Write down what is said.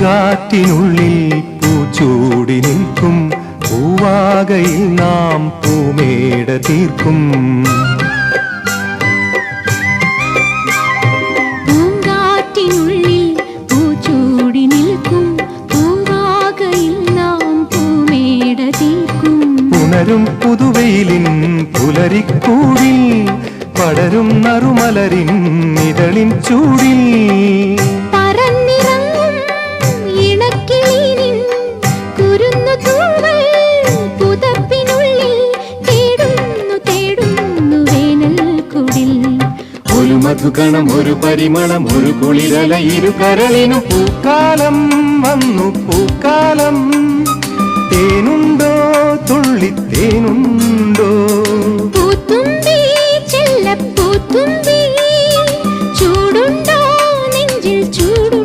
പൂങ്കാറ്റിനുള്ളിൽ പൂച്ചൂടി നിൽക്കും. പൂവാകയിൽ നാം പൂമേട തീർക്കും. ഉണരും പുതുവെയിലിൻ പുലരിക്കൂടിൽ പടരും നറുമലരിൻ ഇതളിൻ ചൂടിൽ. മധുകണം ഒരു പരിമളം ഒരു കുളിരല ഇരു കരളിനു പൂക്കാലം വന്നു പൂക്കാലം തേനുണ്ടോ തുള്ളി തേനുണ്ടോ ചൂടുണ്ടോ നെഞ്ചിൽ ചൂടു